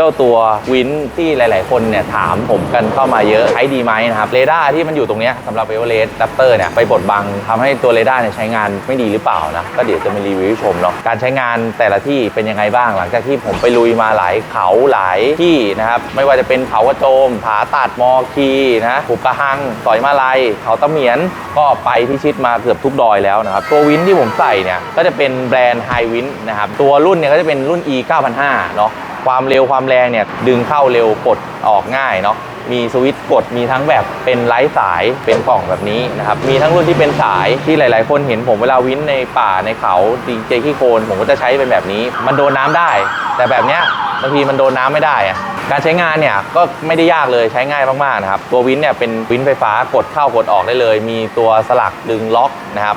เจ้าตัววินที่หลาย ๆ คนเนี่ยถามผมกันเข้ามาเยอะใช้ดีไหมนะครับเรดาร์ที่มันอยู่ตรงนี้สำหรับเอเวอเรสต์ดัปเตอร์เนี่ยไปบดบังทำให้ตัวเรดาร์เนี่ยใช้งานไม่ดีหรือเปล่านะก็เดี๋ยวจะมารีวิวชมเนาะการใช้งานแต่ละที่เป็นยังไงบ้าง หลังจากที่ผมไปลุยมาหลายเขาหลายที่นะครับไม่ว่าจะเป็นเขากระโจมผาตัดมอคีนะภูกระหังสอยมาลัยเขาตะเหมียนก็ไปพิชิตมาเกือบทุกดอยแล้วนะครับตัววินที่ผมใส่เนี่ยก็จะเป็นแบรนด์ไฮวินนะครับตัวรุ่นเนี่ยก็จะเป็นรุ่น e 9005เนาะ ความเร็วความแรงเนี่ยดึงเข้าเร็วกดออกง่ายเนาะมีสวิตช์กดมีทั้งแบบเป็นไร้สายเป็นกล่องแบบนี้นะครับมีทั้งรุ่นที่เป็นสายที่หลาย ๆ คนเห็นผมเวลาวินในป่าในเขาดีเจขี้โคลนผมก็จะใช้เป็นแบบนี้ มันโดนน้ำได้ แต่แบบเนี้ยบางทีมันโดนน้ำไม่ได้อะ การใช้งานเนี่ยก็ไม่ได้ยากเลยใช้ง่ายมากๆนะครับตัววินเนี่ยเป็นวินไฟฟ้ากดเข้ากดออกได้เลย มีตัวสลักดึงล็อกนะครับ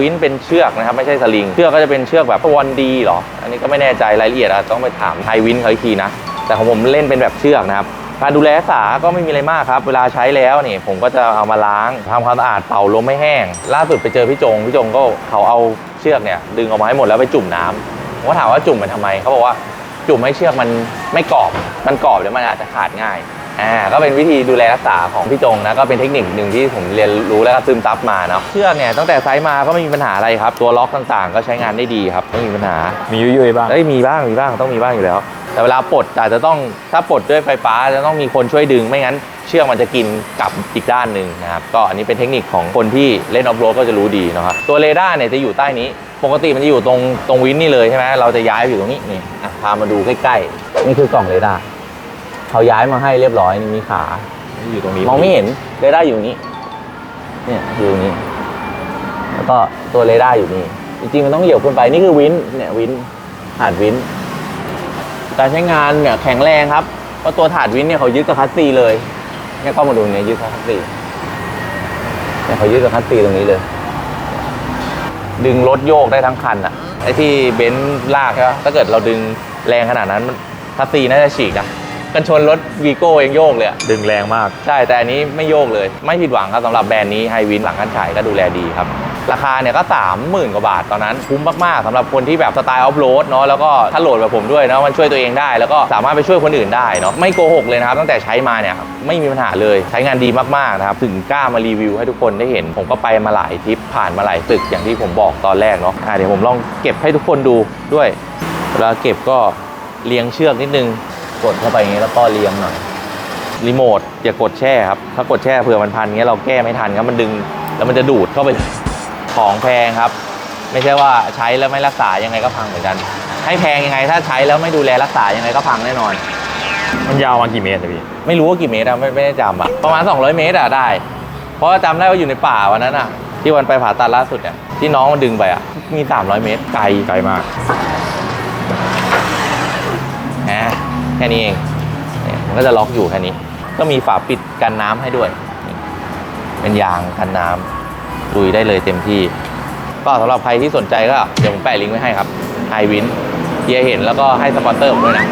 วินเป็นเชือกนะครับไม่ใช่สลิงเชือกก็จะเป็นเชือกแบบวันดีหรอ อันนี้ก็ไม่แน่ใจรายละเอียดต้องไปถามไทยวินเขาอีกทีนะ แต่ของผมเล่นเป็นแบบเชือกนะครับการดูแลรักษาก็ไม่มีอะไรมากครับ เวลาใช้แล้วนี่ผมก็จะเอามาล้างทำความสะอาดเป่าลมไม่แห้ง ล่าสุดไปเจอพี่จง พี่จงก็เขาเอาเชือกเนี่ยดึงออกมาให้หมดแล้วไปจุ่มน้ำผมก็ถามว่าจุ่มมันทำไมเขาบอกว่า จุ่มให้เชือกมันไม่กรอบ มันกรอบเดี๋ยวมันอาจจะขาดง่าย อ่า ก็เป็นวิธีดูแลรักษาของพี่จงนะ ก็เป็นเทคนิคหนึ่งที่ผมเรียนรู้แล้วก็ซึมซับมาเนาะ เชือกเนี่ยตั้งแต่ไซส์มาก็ไม่มีปัญหาอะไรครับ ตัวล็อกต่างๆ ก็ใช้งานได้ดีครับ ไม่มีปัญหา มียุ่ยๆบ้างเอ้ย มีบ้าง มีบ้าง ต้องมีบ้างอยู่แล้ว แต่เวลาปลดอาจจะต้อง ถ้าปลดด้วยไฟฟ้าจะต้องมีคนช่วยดึง ไม่งั้นเชือกมันจะกินกลับอีกด้านหนึ่งนะครับ ก็อันนี้เป็นเทคนิคของคนที่เล่นออฟโรดก็จะรู้ดีนะครับ ตัวเรดาร์เนี่ยจะอยู่ใต้นี้ ปกติมันจะอยู่ตรงตรงวินนี่เลยใช่ไหมเราจะย้ายไปอยู่ตรงนี้นี่อะ พามาดูใกล้ๆ นี่คือกล่องเรดาร์เขาย้ายมาให้เรียบร้อยนี่มีขา อยู่ตรงนี้มองไม่เห็นเรดาร์อยู่นี้ เนี่ยอยู่นี้ แล้วก็ตัวเรดาร์อยู่นี่ จริงๆมันต้องเหยียบขึ้นไป นี่คือวิน เนี่ยวินถาดวิน การใช้งานเนี่ยแข็งแรงครับ เพราะตัวถาดวินเนี่ยเขายึดกับคัสซีเลยเนี่ยเข้ามาดูเนี่ยยึดกับคัสซีเนี่ยเขายึดกับคัสซีตรงนี้เลย ดึงรถโยกได้ทั้งคันอะไอ้ที่เบนซ์ลากใช่ปะถ้าเกิดเราดึง แรงขนาดนั้นมันคัสซีน่าจะฉีกนะกันชนรถวีโก้เองโยกเลยอะดึงแรงมาก ใช่แต่อันนี้ไม่โยกเลย ไม่ผิดหวังครับสำหรับแบรนด์นี้ไฮวินหลังการขายก็ดูแลดีครับ ราคาเนี่ยก็ 30,000 กว่าบาทตอนนั้น คุ้มมาก ๆสำหรับคนที่แบบสไตล์ออฟโรดเนาะแล้วก็ถ้าโหลดแบบผมด้วยเนาะมันช่วยตัวเองได้ แล้วก็สามารถไปช่วยคนอื่นได้เนาะไม่โกหกเลยนะครับ ตั้งแต่ใช้มาเนี่ยไม่มีปัญหาเลยใช้งานดีมาก ๆ นะครับ ถึงกล้ามารีวิวให้ทุกคนได้เห็น ผมก็ไปมาหลายทริปผ่านมาหลายตึกอย่างที่ผมบอกตอนแรกเนาะอะเดี๋ยวผมลองเก็บให้ทุกคนดูด้วย เวลาเก็บก็เลียงเชือกนิดนึง กดเข้าไปอย่างนี้แล้วก็เลียงหน่อย รีโมทอย่ากดแช่ครับ ถ้ากดแช่เผื่อมันพันเงี้ยเราแก้ไม่ทันครับมันดึงแล้วมันจะดูดเข้าไปเลยของแพงครับ ไม่ใช่ว่าใช้แล้วไม่รักษายังไงก็พังเหมือนกัน ให้แพงยังไงถ้าใช้แล้วไม่ดูแลรักษายังไงก็พังแน่นอน มันยาวมากี่เมตรอะพี่ไม่รู้ว่ากี่เมตรอะไม่ไม่ได้จำอะประมาณ 200 เมตรอะได้ เพราะว่าจำได้ว่าอยู่ในป่าวันนั้นอะที่วันไปผ่าตัดล่าสุดเนี่ยที่น้องมันดึงไปอะมี 300 เมตรไกลไกลมาก ค่นี้เองเนี่ยมันก็จะล็อกอยู่แค่นี้ ก็มีฝาปิดกันน้ำให้ด้วย เป็นยางกันน้ำลุยได้เลยเต็มที่ ก็สำหรับใครที่สนใจก็เดี๋ยวผมแปะลิงก์ไว้ให้ครับไฮวินเฮียเห็นแล้วก็ให้สปอนเซอร์ผมด้วยนะ